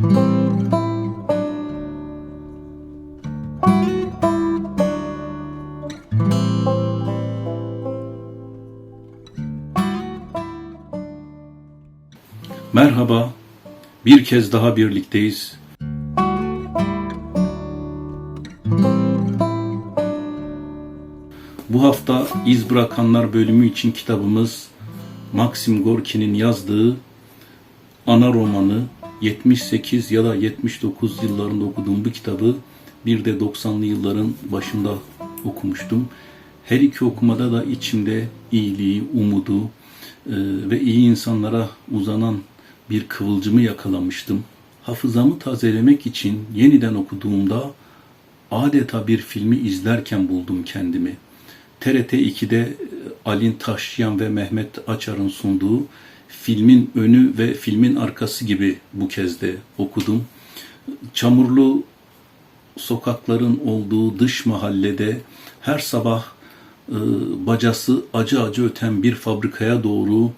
Merhaba, bir kez daha birlikteyiz. Bu hafta İz Bırakanlar bölümü için kitabımız Maxim Gorki'nin yazdığı ana romanı 78 ya da 79 yıllarında okuduğum bu kitabı bir de 90'lı yılların başında okumuştum. Her iki okumada da içimde iyiliği, umudu e, ve iyi insanlara uzanan bir kıvılcımı yakalamıştım. Hafızamı tazelemek için yeniden okuduğumda adeta bir filmi izlerken buldum kendimi. TRT 2'de Alin Taşyan ve Mehmet Açar'ın sunduğu filmin önü ve filmin arkası gibi bu kez de okudum. Çamurlu sokakların olduğu dış mahallede her sabah e, bacası acı acı öten bir fabrikaya doğru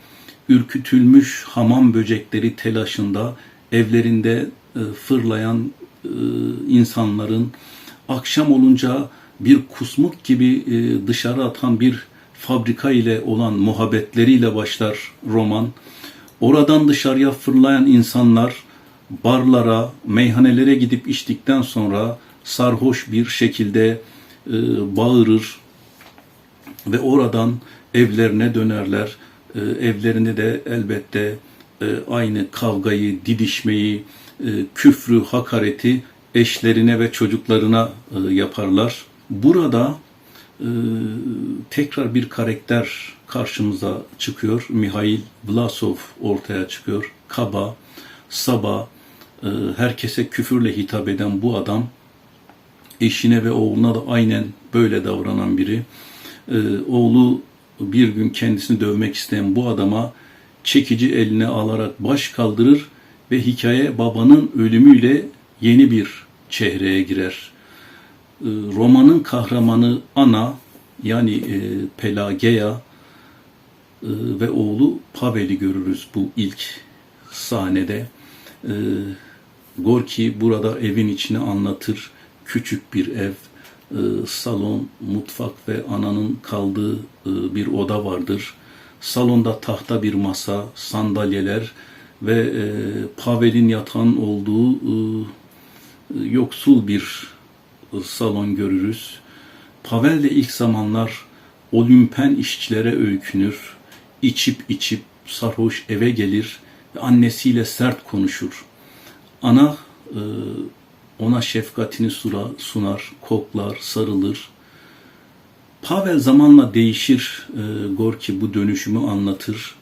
ürkütülmüş hamam böcekleri telaşında evlerinde e, fırlayan e, insanların akşam olunca bir kusmuk gibi e, dışarı atan bir fabrika ile olan muhabbetleriyle başlar roman. Oradan dışarıya fırlayan insanlar barlara, meyhanelere gidip içtikten sonra sarhoş bir şekilde e, bağırır ve oradan evlerine dönerler. E, evlerinde de elbette e, aynı kavgayı, didişmeyi, e, küfrü, hakareti eşlerine ve çocuklarına e, yaparlar. Burada e, tekrar bir karakter karşımıza çıkıyor. Mihail Vlasov ortaya çıkıyor. Kaba, saba, e, herkese küfürle hitap eden bu adam eşine ve oğluna da aynen böyle davranan biri. E, oğlu bir gün kendisini dövmek isteyen bu adama çekici eline alarak baş kaldırır ve hikaye babanın ölümüyle yeni bir çehreye girer. E, romanın kahramanı Ana yani e, Pelageya e, ve oğlu Pavel'i görürüz bu ilk sahnede. E, Gorki burada evin içini anlatır. Küçük bir ev, e, salon, mutfak ve ananın kaldığı e, bir oda vardır. Salonda tahta bir masa, sandalyeler ve Pavel'in yatağın olduğu yoksul bir salon görürüz. Pavel de ilk zamanlar Olimpen işçilere öykünür. İçip içip sarhoş eve gelir ve annesiyle sert konuşur. Ana e, ona şefkatini sunar, koklar, sarılır. Pavel zamanla değişir. E, Gorki bu dönüşümü anlatır.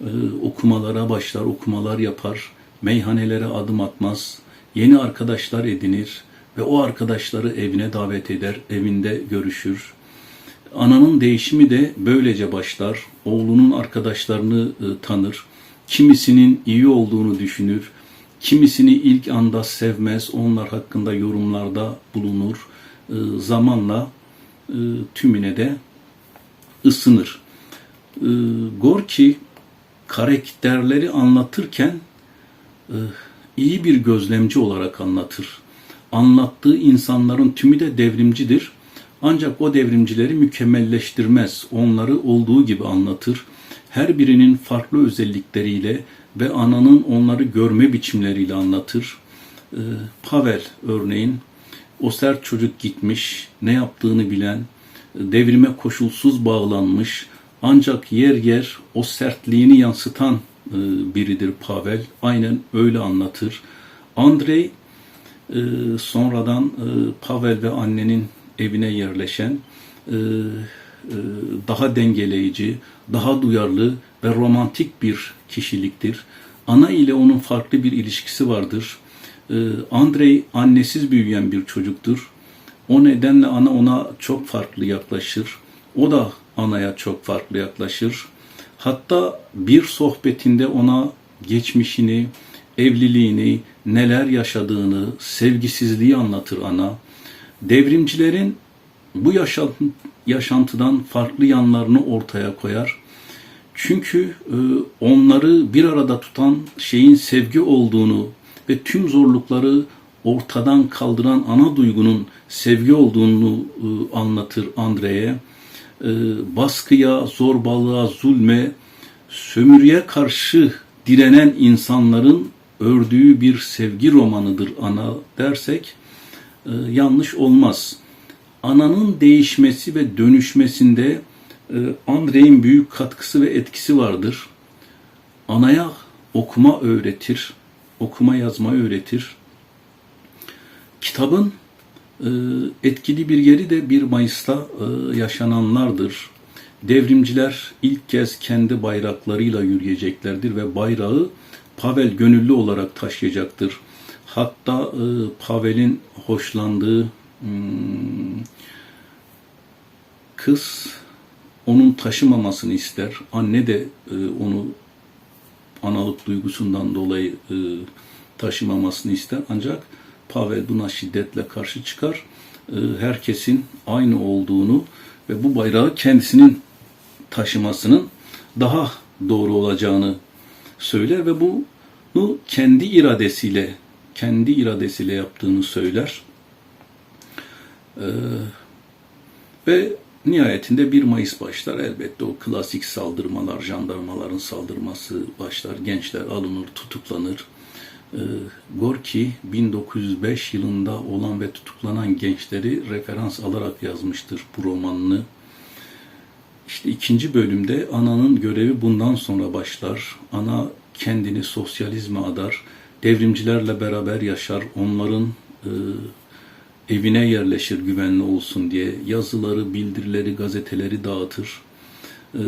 E, okumalara başlar, okumalar yapar. Meyhanelere adım atmaz. Yeni arkadaşlar edinir ve o arkadaşları evine davet eder, evinde görüşür. Ananın değişimi de böylece başlar. Oğlunun arkadaşlarını e, tanır. Kimisinin iyi olduğunu düşünür. Kimisini ilk anda sevmez, onlar hakkında yorumlarda bulunur. E, zamanla e, tümüne de ısınır. E, Gorki karakterleri anlatırken e, iyi bir gözlemci olarak anlatır. Anlattığı insanların tümü de devrimcidir. Ancak o devrimcileri mükemmelleştirmez. Onları olduğu gibi anlatır. Her birinin farklı özellikleriyle ve ananın onları görme biçimleriyle anlatır. Ee, Pavel örneğin o sert çocuk gitmiş, ne yaptığını bilen, devrime koşulsuz bağlanmış, ancak yer yer o sertliğini yansıtan e, biridir Pavel. Aynen öyle anlatır. Andrei e, sonradan e, Pavel ve annenin evine yerleşen daha dengeleyici, daha duyarlı ve romantik bir kişiliktir. Ana ile onun farklı bir ilişkisi vardır. Andrei annesiz büyüyen bir çocuktur. O nedenle ana ona çok farklı yaklaşır. O da anaya çok farklı yaklaşır. Hatta bir sohbetinde ona geçmişini, evliliğini, neler yaşadığını, sevgisizliği anlatır ana. Devrimcilerin bu yaşantıdan farklı yanlarını ortaya koyar. Çünkü e, onları bir arada tutan şeyin sevgi olduğunu ve tüm zorlukları ortadan kaldıran ana duygunun sevgi olduğunu e, anlatır Andre'ye. E, baskıya, zorbalığa, zulme, sömürüye karşı direnen insanların ördüğü bir sevgi romanıdır ana dersek e, yanlış olmaz. Ananın değişmesi ve dönüşmesinde e, Andrei'in büyük katkısı ve etkisi vardır. Anaya okuma öğretir, okuma yazma öğretir. Kitabın e, etkili bir yeri de 1 Mayıs'ta e, yaşananlardır. Devrimciler ilk kez kendi bayraklarıyla yürüyeceklerdir ve bayrağı Pavel gönüllü olarak taşıyacaktır. Hatta e, Pavel'in hoşlandığı hmm, kız onun taşımamasını ister. Anne de e, onu analık duygusundan dolayı e, taşımamasını ister. Ancak Pavel buna şiddetle karşı çıkar. E, herkesin aynı olduğunu ve bu bayrağı kendisinin taşımasının daha doğru olacağını söyler ve bunu kendi iradesiyle kendi iradesiyle yaptığını söyler. Ee, ve nihayetinde 1 Mayıs başlar. Elbette o klasik saldırmalar, jandarmaların saldırması başlar. Gençler alınır, tutuklanır. Ee, Gorki 1905 yılında olan ve tutuklanan gençleri referans alarak yazmıştır bu romanını. İşte ikinci bölümde ananın görevi bundan sonra başlar. Ana kendini sosyalizme adar, devrimcilerle beraber yaşar, onların e, evine yerleşir güvenli olsun diye yazıları, bildirileri, gazeteleri dağıtır. E,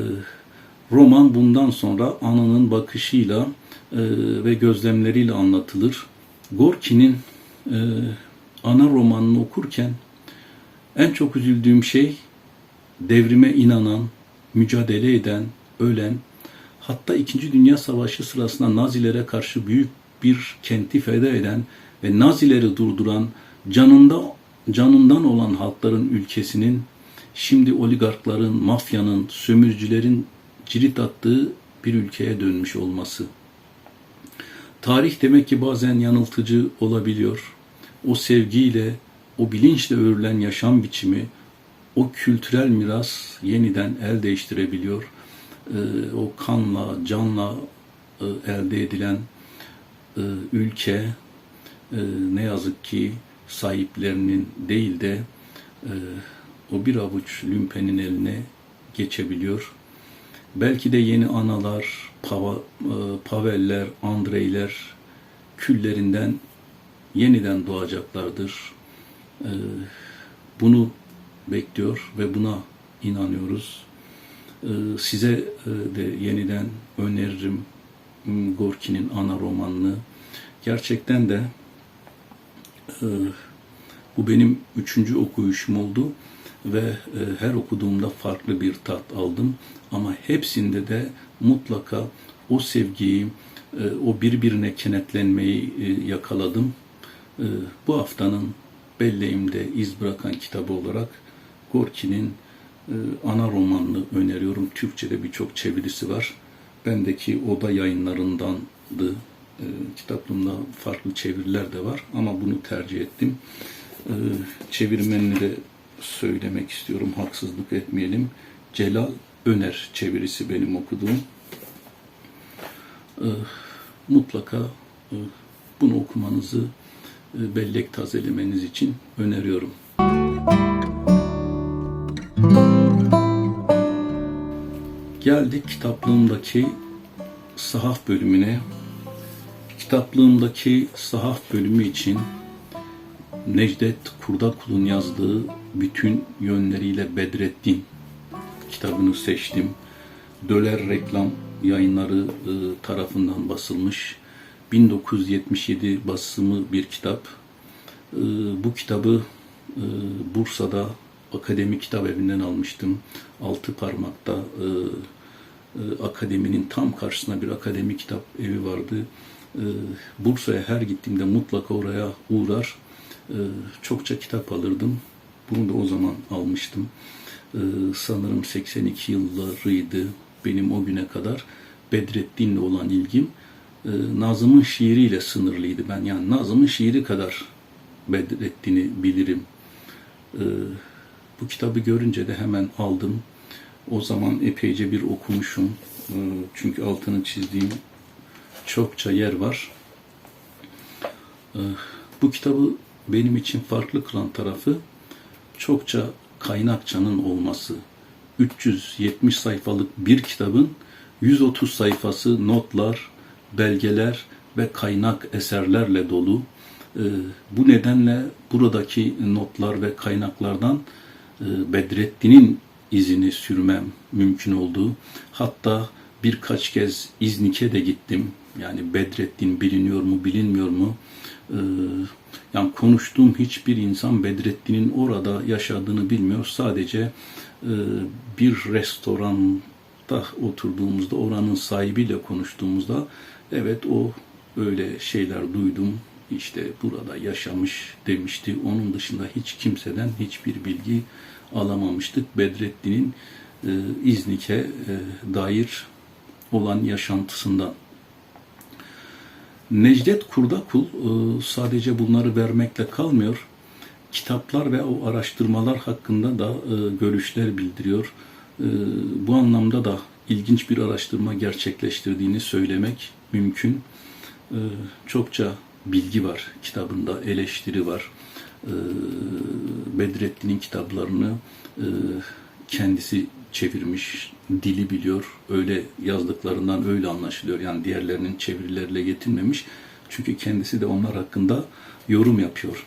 roman bundan sonra ananın bakışıyla e, ve gözlemleriyle anlatılır. Gorki'nin e, ana romanını okurken en çok üzüldüğüm şey devrime inanan, mücadele eden, ölen, hatta İkinci Dünya Savaşı sırasında Nazilere karşı büyük bir kenti feda eden ve Nazileri durduran, canında canından olan halkların ülkesinin şimdi oligarkların, mafyanın, sömürcülerin cirit attığı bir ülkeye dönmüş olması. Tarih demek ki bazen yanıltıcı olabiliyor. O sevgiyle, o bilinçle örülen yaşam biçimi, o kültürel miras yeniden el değiştirebiliyor. Ee, o kanla, canla e, elde edilen e, ülke e, ne yazık ki sahiplerinin değil de e, o bir avuç lümpenin eline geçebiliyor. Belki de yeni analar, Pava, e, Paveller, Andreyler küllerinden yeniden doğacaklardır. E, bunu bekliyor ve buna inanıyoruz. E, size e, de yeniden öneririm Gorki'nin ana romanını. Gerçekten de e, bu benim üçüncü okuyuşum oldu ve e, her okuduğumda farklı bir tat aldım. Ama hepsinde de mutlaka o sevgiyi, o birbirine kenetlenmeyi yakaladım. Bu haftanın belleğimde iz bırakan kitabı olarak Gorki'nin e, ana romanını öneriyorum. Türkçe'de birçok çevirisi var. Bendeki oda yayınlarındandı. E, kitaplığımda farklı çeviriler de var ama bunu tercih ettim. E, çevirmenini de söylemek istiyorum. Haksızlık etmeyelim. Celal Öner çevirisi benim okuduğum. E, mutlaka bunu okumanızı bellek tazelemeniz için öneriyorum. Geldik kitaplığımdaki sahaf bölümüne. Kitaplığımdaki sahaf bölümü için Necdet Kurdakul'un yazdığı bütün yönleriyle Bedrettin kitabını seçtim. Döler Reklam yayınları e, tarafından basılmış 1977 basımı bir kitap. E, bu kitabı e, Bursa'da Akademi Kitap Evi'nden almıştım. Altı parmakta akademinin tam karşısına bir akademi kitap evi vardı. Bursa'ya her gittiğimde mutlaka oraya uğrar. Çokça kitap alırdım. Bunu da o zaman almıştım. Sanırım 82 yıllarıydı benim o güne kadar Bedrettin'le olan ilgim. e, Nazım'ın şiiriyle sınırlıydı. Ben yani Nazım'ın şiiri kadar Bedrettin'i bilirim. E, bu kitabı görünce de hemen aldım. O zaman epeyce bir okumuşum. E, çünkü altını çizdiğim çokça yer var. E, bu kitabı benim için farklı kılan tarafı çokça kaynakçanın olması. 370 sayfalık bir kitabın 130 sayfası notlar, belgeler ve kaynak eserlerle dolu. Ee, bu nedenle buradaki notlar ve kaynaklardan Bedrettin'in izini sürmem mümkün oldu. Hatta birkaç kez İznik'e de gittim. Yani Bedrettin biliniyor mu bilinmiyor mu? Ee, yani konuştuğum hiçbir insan Bedrettin'in orada yaşadığını bilmiyor. Sadece e, bir restoranda oturduğumuzda oranın sahibiyle konuştuğumuzda evet o öyle şeyler duydum. İşte burada yaşamış demişti. Onun dışında hiç kimseden hiçbir bilgi alamamıştık. Bedrettin'in e, İznik'e e, dair olan yaşantısından. Necdet Kurdakul e, sadece bunları vermekle kalmıyor. Kitaplar ve o araştırmalar hakkında da e, görüşler bildiriyor. E, bu anlamda da ilginç bir araştırma gerçekleştirdiğini söylemek mümkün. Çokça bilgi var kitabında, eleştiri var. Bedrettin'in kitaplarını kendisi çevirmiş, dili biliyor. Öyle yazdıklarından öyle anlaşılıyor. Yani diğerlerinin çevirileriyle getirmemiş. Çünkü kendisi de onlar hakkında yorum yapıyor.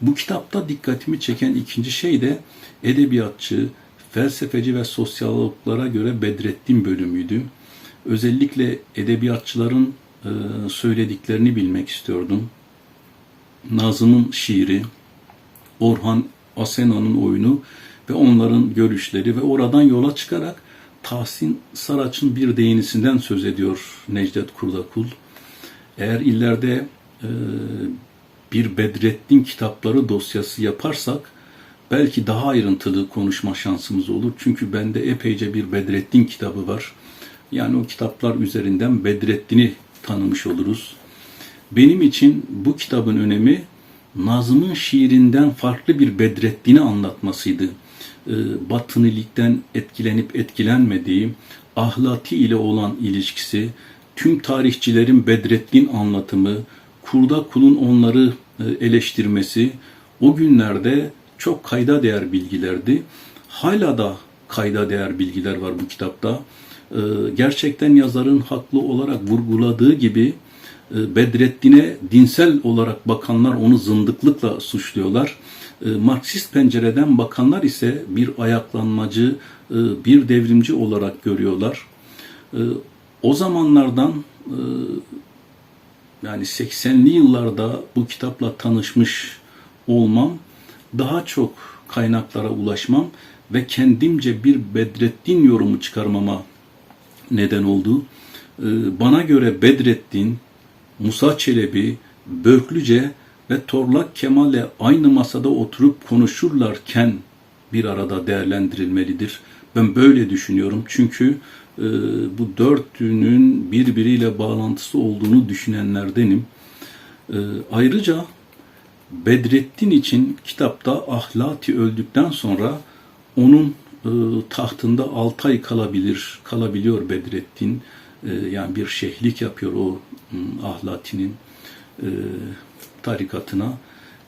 Bu kitapta dikkatimi çeken ikinci şey de edebiyatçı, felsefeci ve sosyologlara göre Bedrettin bölümüydü. Özellikle edebiyatçıların e, söylediklerini bilmek istiyordum. Nazım'ın şiiri, Orhan Asena'nın oyunu ve onların görüşleri ve oradan yola çıkarak Tahsin Saraç'ın bir değinisinden söz ediyor Necdet Kurdakul. Eğer ileride e, bir Bedrettin kitapları dosyası yaparsak belki daha ayrıntılı konuşma şansımız olur. Çünkü bende epeyce bir Bedrettin kitabı var. Yani o kitaplar üzerinden Bedrettin'i tanımış oluruz. Benim için bu kitabın önemi Nazım'ın şiirinden farklı bir Bedrettin'i anlatmasıydı. E, batınilikten etkilenip etkilenmediği, ahlati ile olan ilişkisi, tüm tarihçilerin Bedrettin anlatımı, kurda kulun onları e, eleştirmesi o günlerde çok kayda değer bilgilerdi. Hala da kayda değer bilgiler var bu kitapta. E, gerçekten yazarın haklı olarak vurguladığı gibi Bedrettin'e dinsel olarak bakanlar onu zındıklıkla suçluyorlar. E, Marksist pencereden bakanlar ise bir ayaklanmacı, e, bir devrimci olarak görüyorlar. E, o zamanlardan yani 80'li yıllarda bu kitapla tanışmış olmam, daha çok kaynaklara ulaşmam ve kendimce bir Bedrettin yorumu çıkarmama neden oldu. Bana göre Bedrettin, Musa Çelebi, Böklüce ve Torlak Kemal'le aynı masada oturup konuşurlarken bir arada değerlendirilmelidir. Ben böyle düşünüyorum çünkü e, bu dörtünün birbiriyle bağlantısı olduğunu düşünenlerdenim. E, ayrıca Bedrettin için kitapta Ahlati öldükten sonra onun e, tahtında 6 ay kalabilir, kalabiliyor Bedrettin. E, yani bir şehlik yapıyor o e, Ahlati'nin. E, tarikatına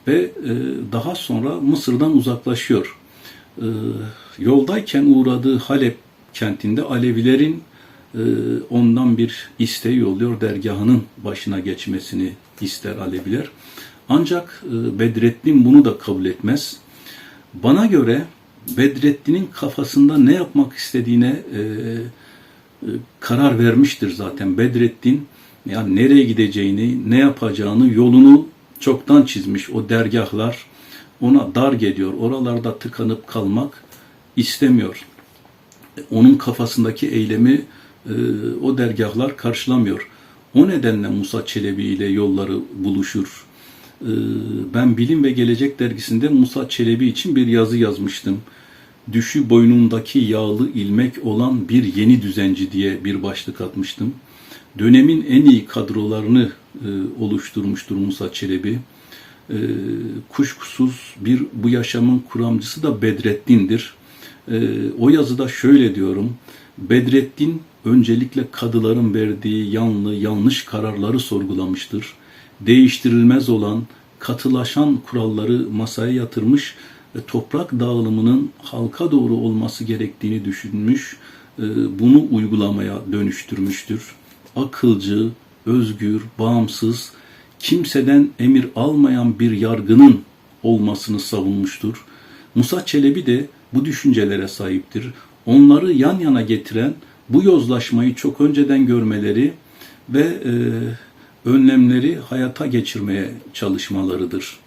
ve e, daha sonra Mısır'dan uzaklaşıyor. E, yoldayken uğradığı Halep kentinde Alevilerin e, ondan bir isteği yolluyor. Dergahının başına geçmesini ister Aleviler. Ancak Bedrettin bunu da kabul etmez. Bana göre Bedrettin'in kafasında ne yapmak istediğine karar vermiştir zaten. Bedrettin yani nereye gideceğini, ne yapacağını, yolunu çoktan çizmiş o dergahlar ona dar geliyor. Oralarda tıkanıp kalmak istemiyor. Onun kafasındaki eylemi e, o dergahlar karşılamıyor. O nedenle Musa Çelebi ile yolları buluşur. E, ben Bilim ve Gelecek dergisinde Musa Çelebi için bir yazı yazmıştım. Düşü boynundaki yağlı ilmek olan bir yeni düzenci diye bir başlık atmıştım. dönemin en iyi kadrolarını e, oluşturmuştur Musa Çelebi. E, kuşkusuz bir bu yaşamın kuramcısı da Bedrettin'dir. E, o yazıda şöyle diyorum. Bedrettin öncelikle kadıların verdiği yanlı yanlış kararları sorgulamıştır. Değiştirilmez olan katılaşan kuralları masaya yatırmış ve toprak dağılımının halka doğru olması gerektiğini düşünmüş, e, bunu uygulamaya dönüştürmüştür. Akılcı, özgür, bağımsız, kimseden emir almayan bir yargının olmasını savunmuştur. Musa Çelebi de bu düşüncelere sahiptir. Onları yan yana getiren bu yozlaşmayı çok önceden görmeleri ve e, önlemleri hayata geçirmeye çalışmalarıdır.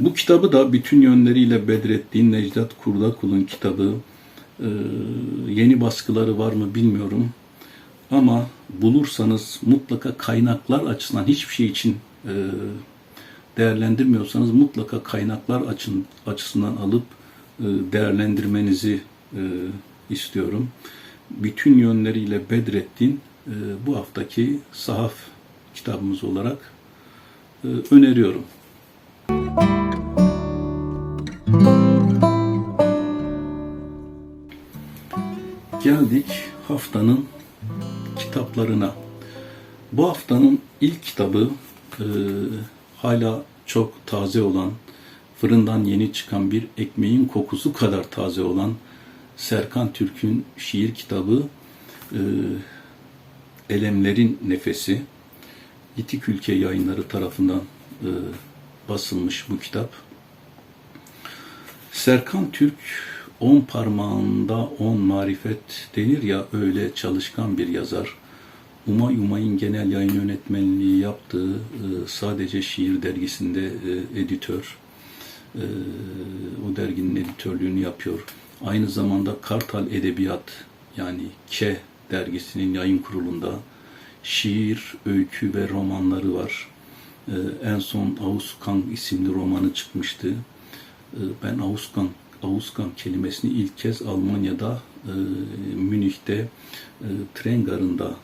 Bu kitabı da bütün yönleriyle Bedrettin Necdet Kurdakul'un kitabı. E, yeni baskıları var mı bilmiyorum. Ama bulursanız mutlaka kaynaklar açısından hiçbir şey için e, değerlendirmiyorsanız mutlaka kaynaklar açın, açısından alıp e, değerlendirmenizi e, istiyorum. Bütün yönleriyle Bedrettin e, bu haftaki sahaf kitabımız olarak e, öneriyorum. Geldik haftanın kitaplarına. Bu haftanın ilk kitabı e, hala çok taze olan, fırından yeni çıkan bir ekmeğin kokusu kadar taze olan Serkan Türk'ün şiir kitabı e, Elemlerin Nefesi. Yitik Ülke Yayınları tarafından e, basılmış bu kitap. Serkan Türk on parmağında on marifet denir ya öyle çalışkan bir yazar. Umay Umay'ın genel yayın yönetmenliği yaptığı e, sadece şiir dergisinde e, editör. E, o derginin editörlüğünü yapıyor. Aynı zamanda Kartal Edebiyat yani K dergisinin yayın kurulunda şiir, öykü ve romanları var. En son Auskan isimli romanı çıkmıştı. Ben Auskan Auskan kelimesini ilk kez Almanya'da e, Münih'te e, tren garında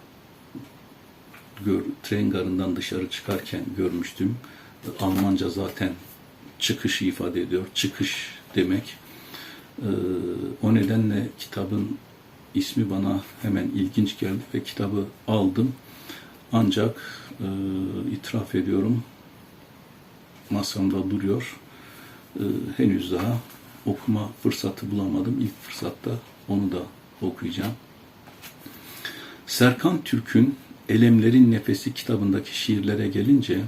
gör, tren garından dışarı çıkarken görmüştüm. E, Almanca zaten çıkışı ifade ediyor. Çıkış demek. E, o nedenle kitabın ismi bana hemen ilginç geldi ve kitabı aldım. Ancak e, itiraf ediyorum masamda duruyor. E, henüz daha okuma fırsatı bulamadım. İlk fırsatta onu da okuyacağım. Serkan Türk'ün Elemlerin Nefesi kitabındaki şiirlere gelince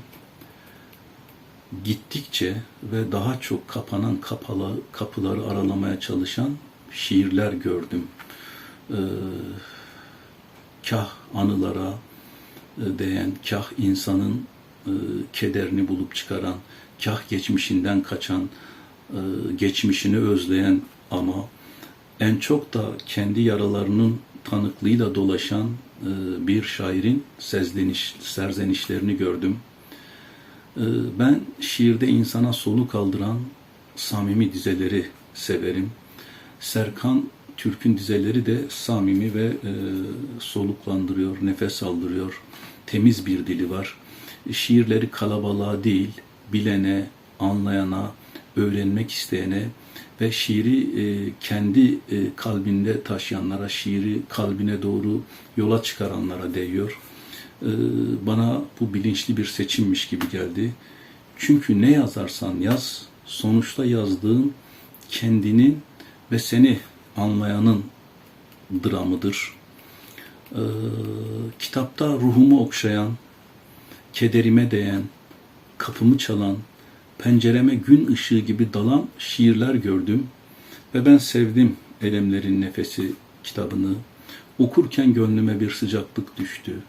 gittikçe ve daha çok kapanan kapalı, kapıları aralamaya çalışan şiirler gördüm. Ee, kah anılara e, değen, kah insanın e, kederini bulup çıkaran, kah geçmişinden kaçan, geçmişini özleyen ama en çok da kendi yaralarının tanıklığıyla dolaşan e, bir şairin sezdeniş, serzenişlerini gördüm. E, ben şiirde insana soluk kaldıran samimi dizeleri severim. Serkan Türk'ün dizeleri de samimi ve e, soluklandırıyor, nefes aldırıyor. Temiz bir dili var. Şiirleri kalabalığa değil, bilene, anlayana, öğrenmek isteyene ve şiiri e, kendi e, kalbinde taşıyanlara, şiiri kalbine doğru yola çıkaranlara değiyor. E, bana bu bilinçli bir seçimmiş gibi geldi. Çünkü ne yazarsan yaz, sonuçta yazdığın kendinin ve seni anlayanın dramıdır. E, kitapta ruhumu okşayan, kederime değen, kapımı çalan, pencereme gün ışığı gibi dalan şiirler gördüm ve ben sevdim Elemlerin Nefesi kitabını. Okurken gönlüme bir sıcaklık düştü.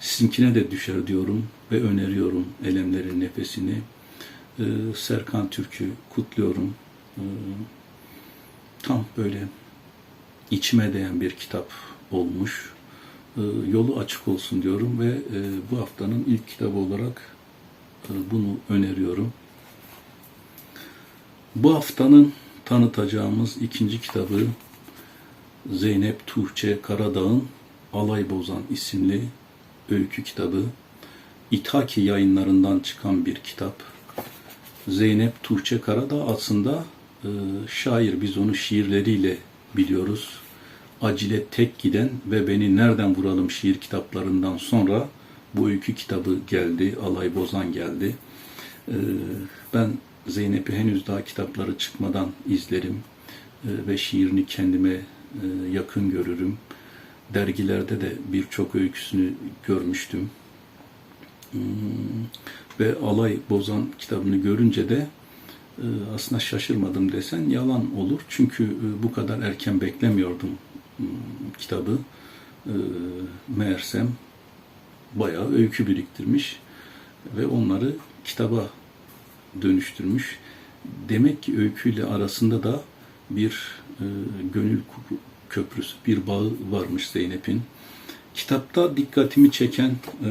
Sizinkine de düşer diyorum ve öneriyorum Elemlerin Nefesini. Ee, Serkan Türk'ü kutluyorum. Ee, tam böyle içime değen bir kitap olmuş. Ee, yolu açık olsun diyorum ve e, bu haftanın ilk kitabı olarak e, bunu öneriyorum. Bu haftanın tanıtacağımız ikinci kitabı Zeynep Tuğçe Karadağ'ın Alay Bozan isimli öykü kitabı. İthaki yayınlarından çıkan bir kitap. Zeynep Tuğçe Karadağ aslında e, şair. Biz onu şiirleriyle biliyoruz. Acile tek giden ve beni nereden vuralım şiir kitaplarından sonra bu öykü kitabı geldi. Alay Bozan geldi. E, ben Zeynep'i henüz daha kitapları çıkmadan izlerim e, ve şiirini kendime e, yakın görürüm. Dergilerde de birçok öyküsünü görmüştüm. Hmm, Ve Alay Bozan kitabını görünce de e, aslında şaşırmadım desen yalan olur. Çünkü bu kadar erken beklemiyordum hmm, kitabı. Meğersem bayağı öykü biriktirmiş ve onları kitaba dönüştürmüş. Demek ki öyküyle arasında da bir e, gönül köprüsü, bir bağı varmış Zeynep'in. Kitapta dikkatimi çeken e,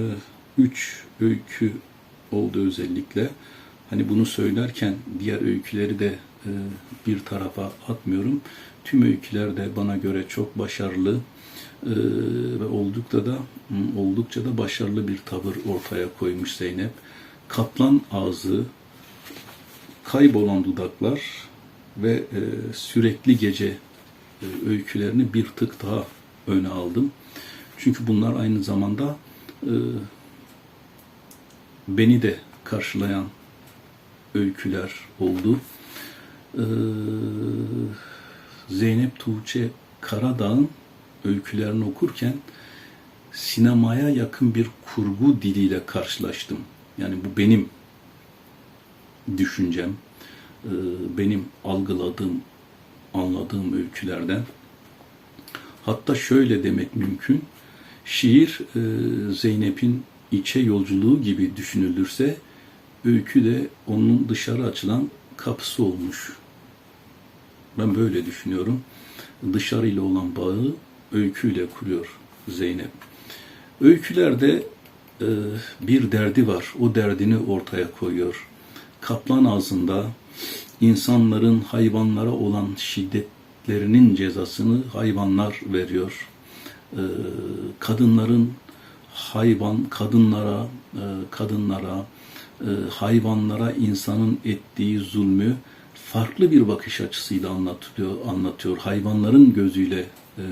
üç öykü oldu özellikle. Hani bunu söylerken diğer öyküleri de e, bir tarafa atmıyorum. Tüm öyküler de bana göre çok başarılı e, ve oldukça da oldukça da başarılı bir tavır ortaya koymuş Zeynep. Kaplan ağzı, kaybolan dudaklar ve e, sürekli gece e, öykülerini bir tık daha öne aldım. Çünkü bunlar aynı zamanda e, beni de karşılayan öyküler oldu. E, Zeynep Tuğçe Karadağ'ın öykülerini okurken sinemaya yakın bir kurgu diliyle karşılaştım. Yani bu benim düşüncem, e, benim algıladığım, anladığım öykülerden. Hatta şöyle demek mümkün. Şiir e, Zeynep'in içe yolculuğu gibi düşünülürse öykü de onun dışarı açılan kapısı olmuş. Ben böyle düşünüyorum. Dışarıyla olan bağı öyküyle kuruyor Zeynep. Öykülerde e, bir derdi var. O derdini ortaya koyuyor. Kaplan ağzında insanların hayvanlara olan şiddetlerinin cezasını hayvanlar veriyor. E, kadınların hayvan kadınlara e, kadınlara e, hayvanlara insanın ettiği zulmü farklı bir bakış açısıyla anlatıyor anlatıyor hayvanların gözüyle e,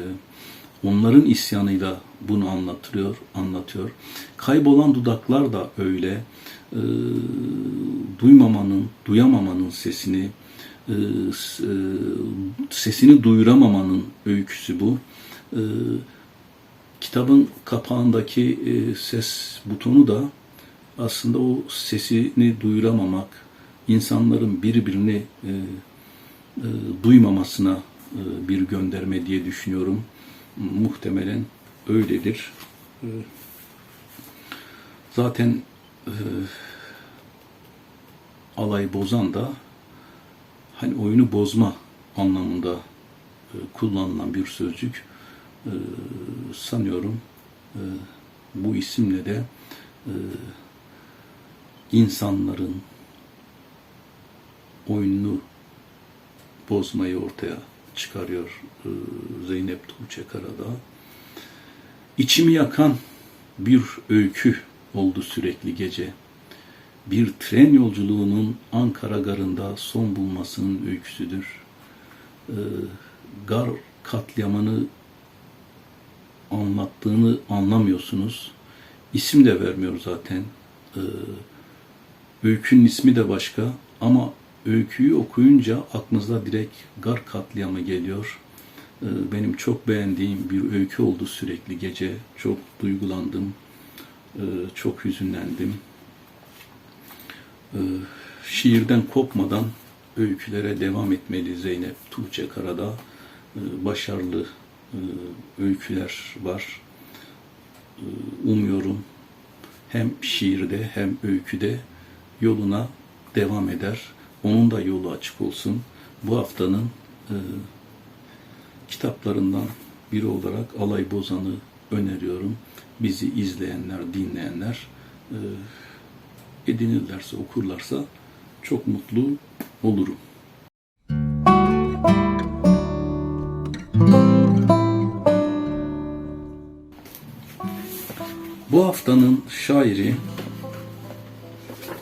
onların isyanıyla bunu anlatıyor anlatıyor. Kaybolan dudaklar da öyle. E, duymamanın duyamamanın sesini e, e, sesini duyuramamanın öyküsü bu. E, kitabın kapağındaki e, ses butonu da aslında o sesini duyuramamak, insanların birbirini e, e, duymamasına e, bir gönderme diye düşünüyorum. Muhtemelen öyledir. E, zaten e, alay bozan da hani oyunu bozma anlamında e, kullanılan bir sözcük e, sanıyorum e, bu isimle de insanların oyununu bozmayı ortaya çıkarıyor Zeynep Tuğçe Karadağ. İçimi yakan bir öykü oldu sürekli gece. Bir tren yolculuğunun Ankara garında son bulmasının öyküsüdür. E, gar katliamını anlattığını anlamıyorsunuz. İsim de vermiyor zaten. Ee, öykünün ismi de başka ama öyküyü okuyunca aklınıza direkt gar katliamı geliyor. Ee, benim çok beğendiğim bir öykü oldu sürekli gece. Çok duygulandım. Ee, çok hüzünlendim. Ee, şiirden kopmadan öykülere devam etmeli Zeynep Tuğçe Karadağ. Ee, başarılı e, öyküler var. Umuyorum hem şiirde hem öyküde yoluna devam eder. Onun da yolu açık olsun. Bu haftanın e, kitaplarından biri olarak Alay Bozan'ı öneriyorum. Bizi izleyenler, dinleyenler e, edinirlerse, okurlarsa çok mutlu olurum. Bu haftanın şairi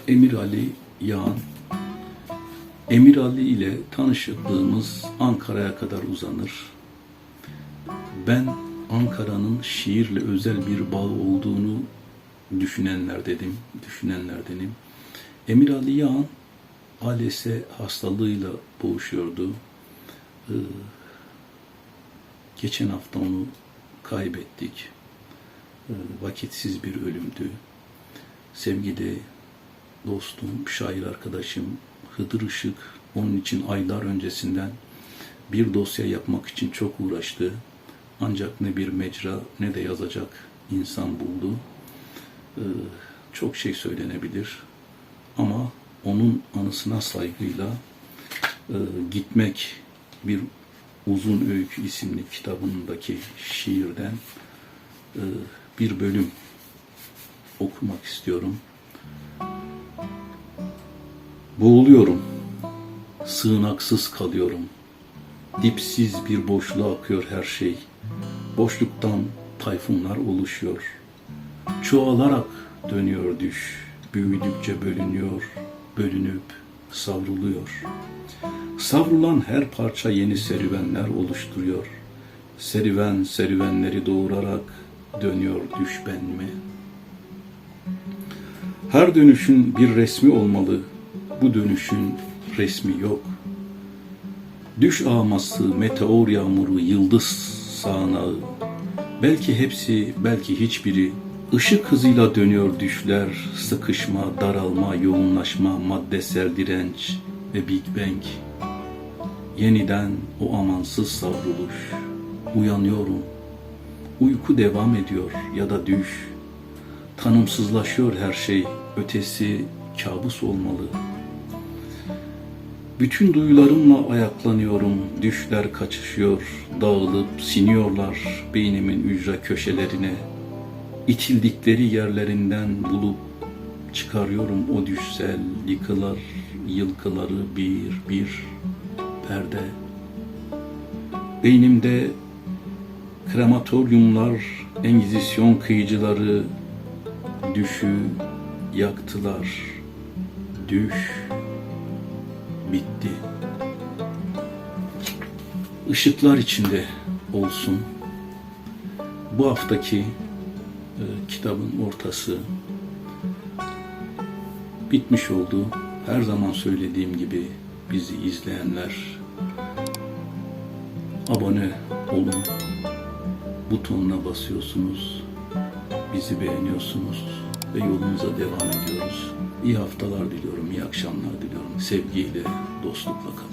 Emir Ali Yağan. Emir Ali ile tanışıklığımız Ankara'ya kadar uzanır. Ben Ankara'nın şiirle özel bir bağ olduğunu düşünenler dedim, düşünenlerdenim. Emir Ali Yağan ALS hastalığıyla boğuşuyordu. Ee, geçen hafta onu kaybettik. Ee, vakitsiz bir ölümdü. Sevgili dostum, şair arkadaşım Hıdır Işık onun için aylar öncesinden bir dosya yapmak için çok uğraştı. Ancak ne bir mecra ne de yazacak insan buldu. Ee, çok şey söylenebilir. Ama onun anısına saygıyla e, gitmek bir uzun öykü isimli kitabındaki şiirden e, bir bölüm okumak istiyorum. Boğuluyorum, sığınaksız kalıyorum. Dipsiz bir boşluğa akıyor her şey. Boşluktan tayfunlar oluşuyor. Çoğalarak dönüyor düş, büyüdükçe bölünüyor, bölünüp savruluyor. Savrulan her parça yeni serüvenler oluşturuyor. Serüven serüvenleri doğurarak dönüyor düş ben mi? Her dönüşün bir resmi olmalı. Bu dönüşün resmi yok. Düş ağması, meteor yağmuru, yıldız sağanağı. Belki hepsi, belki hiçbiri. Işık hızıyla dönüyor düşler, sıkışma, daralma, yoğunlaşma, maddesel direnç ve Big Bang. Yeniden o amansız savruluş. Uyanıyorum. Uyku devam ediyor ya da düş. Tanımsızlaşıyor her şey. Ötesi kabus olmalı. Bütün duyularımla ayaklanıyorum. Düşler kaçışıyor, dağılıp siniyorlar beynimin ücra köşelerine. İtildikleri yerlerinden bulup çıkarıyorum o düşsel yıkılar, yılkıları bir bir perde. Beynimde krematoryumlar, engizisyon kıyıcıları düşü yaktılar. Düş bitti. Işıklar içinde olsun. Bu haftaki e, kitabın ortası bitmiş oldu. Her zaman söylediğim gibi bizi izleyenler abone olun. Butonuna basıyorsunuz. Bizi beğeniyorsunuz ve yolumuza devam ediyoruz. İyi haftalar diliyorum, iyi akşamlar. Sevgiyle, dostlukla kalın.